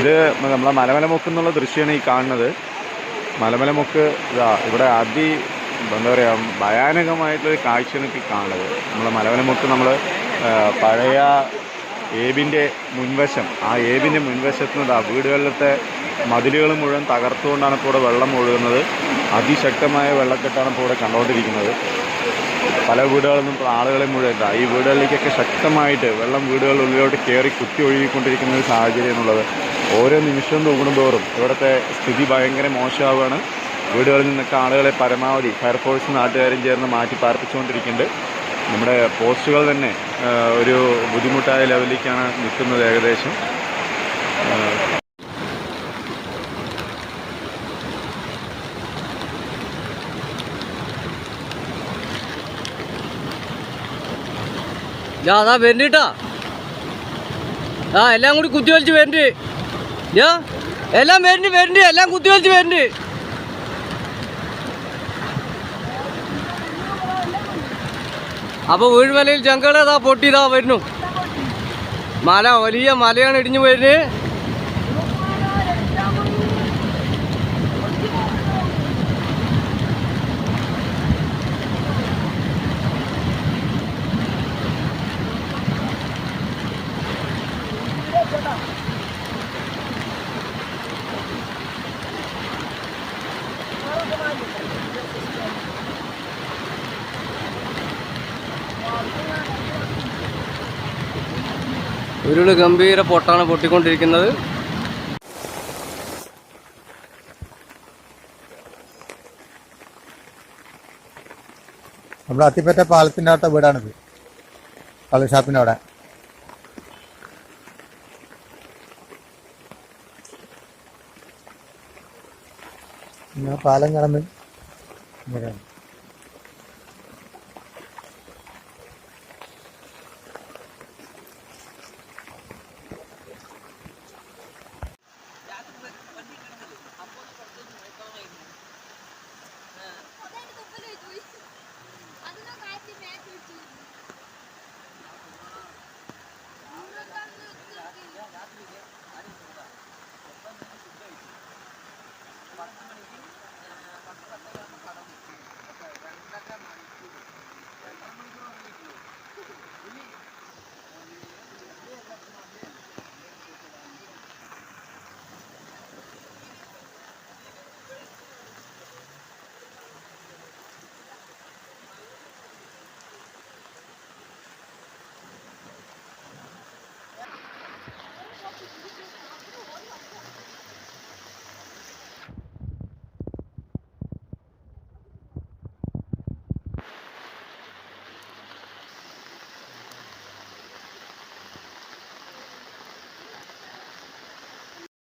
ഇത് നമ്മളെ മലമലമുക്ക് എന്നുള്ള ദൃശ്യമാണ് ഈ കാണുന്നത്. മലമലമുക്ക് ഇതാ ഇവിടെ അതി എന്താ പറയുക ഭയാനകമായിട്ടുള്ളൊരു കാഴ്ചയാണ് ഈ കാണുന്നത്. നമ്മളെ മലമലമുക്ക് നമ്മൾ പഴയ ഏബിന്റെ മുൻവശം ആ ഏബിന്റെ മുൻവശത്ത് നിന്ന് വീടുകളിലത്തെ മതിലുകൾ മുഴുവൻ തകർത്തുകൊണ്ടാണ് ഇപ്പോൾ ഇവിടെ വെള്ളം ഒഴുകുന്നത്. അതിശക്തമായ വെള്ളക്കെട്ടാണ് ഇപ്പോൾ ഇവിടെ കണ്ടുകൊണ്ടിരിക്കുന്നത്. പല വീടുകളിൽ നിന്നും ആളുകളെ മുഴുവൻ ഈ വീടുകളിലേക്കൊക്കെ ശക്തമായിട്ട് വെള്ളം വീടുകളിലുള്ളിലോട്ട് കയറി കുത്തി ഒഴുകിക്കൊണ്ടിരിക്കുന്ന ഒരു സാഹചര്യം എന്നുള്ളത് ഓരോ നിമിഷം തൂങ്ങുന്തോറും ഇവിടുത്തെ സ്ഥിതി ഭയങ്കര മോശമാവുകയാണ്. വീടുകളിൽ നിന്നൊക്കെ ആളുകളെ പരമാവധി ഫയർഫോഴ്സ് നാട്ടുകാരും ചേർന്ന് മാറ്റി പാർപ്പിച്ചുകൊണ്ടിരിക്കുന്നുണ്ട്. നമ്മുടെ പോസ്റ്റുകൾ തന്നെ ഒരു ബുദ്ധിമുട്ടായ ലെവലിലേക്കാണ് നിൽക്കുന്നത് ഏകദേശം. ഞാൻ അതാ വരുന്നിട്ടാ ആ എല്ലാം കൂടി കുത്തി വലിച്ച് വരുന്നുണ്ട് ഞാ എല്ലാം വരുന്നുണ്ട് വരുന്നുണ്ട് എല്ലാം കുത്തി വലിച്ച് വരുന്നുണ്ട് അപ്പൊ വീഴ്മലയിൽ ജങ്കളേതാ പൊട്ടിയതാ വരുന്നു. മല വലിയ മലയാണ് ഇടിഞ്ഞു വരുന്നത്. ഉരുൾ ഗംഭീര പൊട്ടാണ് പൊട്ടിക്കൊണ്ടിരിക്കുന്നത് നമ്മുടെ അത്തിപ്പറ്റ പാലത്തിന്റെ അടുത്ത വീടാണിത് കള്ള് ഷാപ്പിന്റെ അവിടെ പാലം കടന്ന് ഇവിടെയാണ്. പത്ത് മണിക്ക് പത്ത് പത്തരാകുമ്പോൾ കടന്നു. രണ്ടര മണിക്കൂർ രണ്ടര മണിക്കൂർ